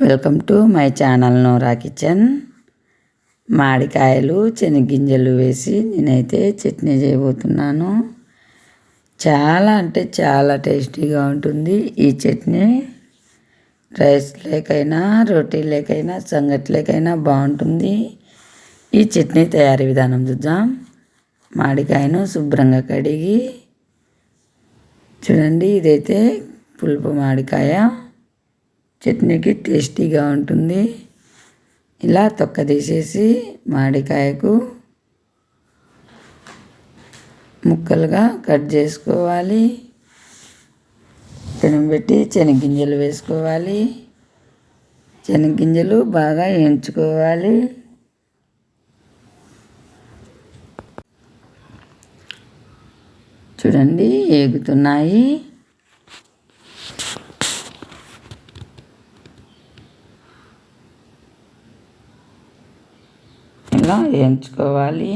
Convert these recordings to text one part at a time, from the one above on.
Welcome to my channel Nora kitchen. మామిడికాయలు శనగింజలు వేసి నేనైతే చట్నీ చేయబోతున్నాను. చాలా అంటే చాలా టేస్టీగా ఉంటుంది ఈ చట్నీ. రైస్ లేకైనా రోటీ లేకైనా సంగటి లేకైనా బాగుంటుంది. ఈ చట్నీ తయారీ విధానం చూద్దాం. మామిడికాయను శుభ్రంగా కడిగి చూడండి ఇదైతే పులుపు మామిడికాయ చట్నీకి టేస్టీగా ఉంటుంది. ఇలా తొక్క తీసేసి మామిడికాయకు ముక్కలుగా కట్ చేసుకోవాలి. తినబెట్టి శనగింజలు వేసుకోవాలి. శనగింజలు బాగా వేయించుకోవాలి చూడండి ఏగుతున్నాయి. విధంగా వేయించుకోవాలి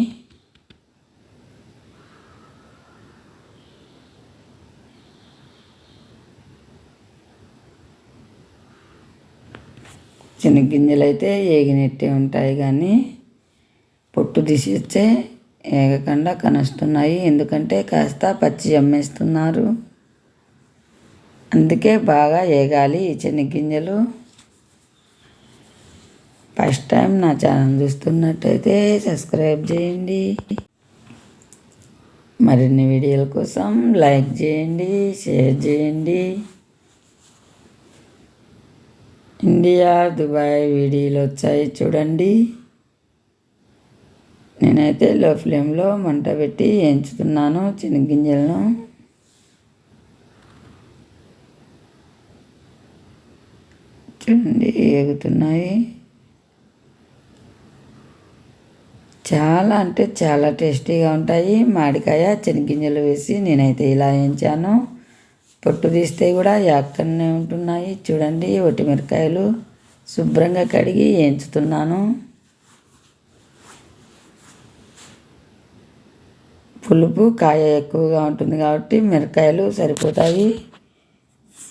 శనగ్గింజలు అయితే ఏగినట్టే ఉంటాయి కానీ పొట్టు తీసిస్తే ఏగకుండా కనుస్తున్నాయి. ఎందుకంటే కాస్త పచ్చి అమ్మేస్తున్నారు. అందుకే బాగా ఏగాలి ఈ చెనిగ్గింజలు ఫస్ట్ టైం నా ఛానల్ చూస్తున్నట్టయితే సబ్స్క్రైబ్ చేయండి. మరిన్ని వీడియోల కోసం లైక్ చేయండి షేర్ చేయండి. ఇండియా దుబాయ్ వీడియోలు వచ్చాయి చూడండి. నేనైతే లో ఫ్లేమ్లో మంట పెట్టి ఎంచుతున్నాను గింజలను చూడండి ఎగుతున్నాయి చాలా అంటే చాలా టేస్టీగా ఉంటాయి. మామిడికాయ చెనిగింజలు వేసి నేనైతే ఇలా వేయించాను. పొట్టు తీస్తే కూడా యాక్కనే ఉంటున్నాయి. చూడండి మిరకాయలు శుభ్రంగా కడిగి వేయించుతున్నాను. పులుపు కాయ ఎక్కువగా ఉంటుంది కాబట్టి మిరకాయలు సరిపోతాయి.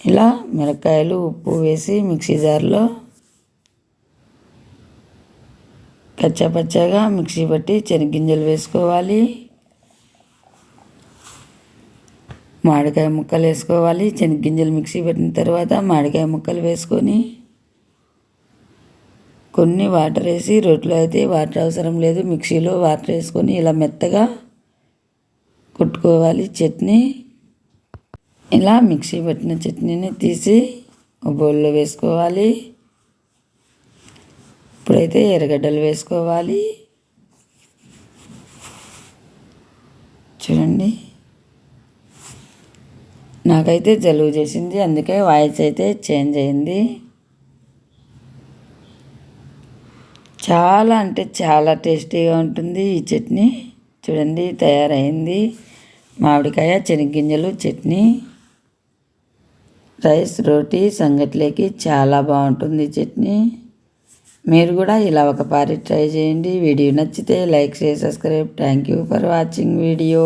ఇలా మిరకాయలు ఉప్పు వేసి మిక్సీ జార్లో కచ్చాపచ్చాగా మిక్సీ పట్టి చెనిగ్గింజలు వేసుకోవాలి. మామిడికాయ ముక్కలు వేసుకోవాలి. చెనిగ్గింజలు మిక్సీ పెట్టిన తర్వాత మామిడికాయ ముక్కలు వేసుకొని కొన్ని వాటర్ వేసి రొట్టెలో అయితే వాటర్ అవసరం లేదు. మిక్సీలో వాటర్ వేసుకొని ఇలా మెత్తగా కుట్టుకోవాలి చట్నీ. ఇలా మిక్సీ పెట్టిన చట్నీని తీసి బౌల్లో వేసుకోవాలి. ఇప్పుడైతే ఎర్రగడ్డలు వేసుకోవాలి. చూడండి. నాకైతే జలుబు చేసింది అందుకే వాయిస్ అయితే చేంజ్ అయింది. చాలా అంటే చాలా టేస్టీగా ఉంటుంది ఈ చట్నీ. చూడండి తయారైంది. మామిడికాయ చెనిగ్గింజలు చట్నీ. రైస్ రోటీ సంగట్లేకి చాలా బాగుంటుంది చట్నీ. మీరు కూడా ఇలా ఒక పారి ట్రై చేయండి. వీడియో నచ్చితే like share subscribe. Thank you for watching video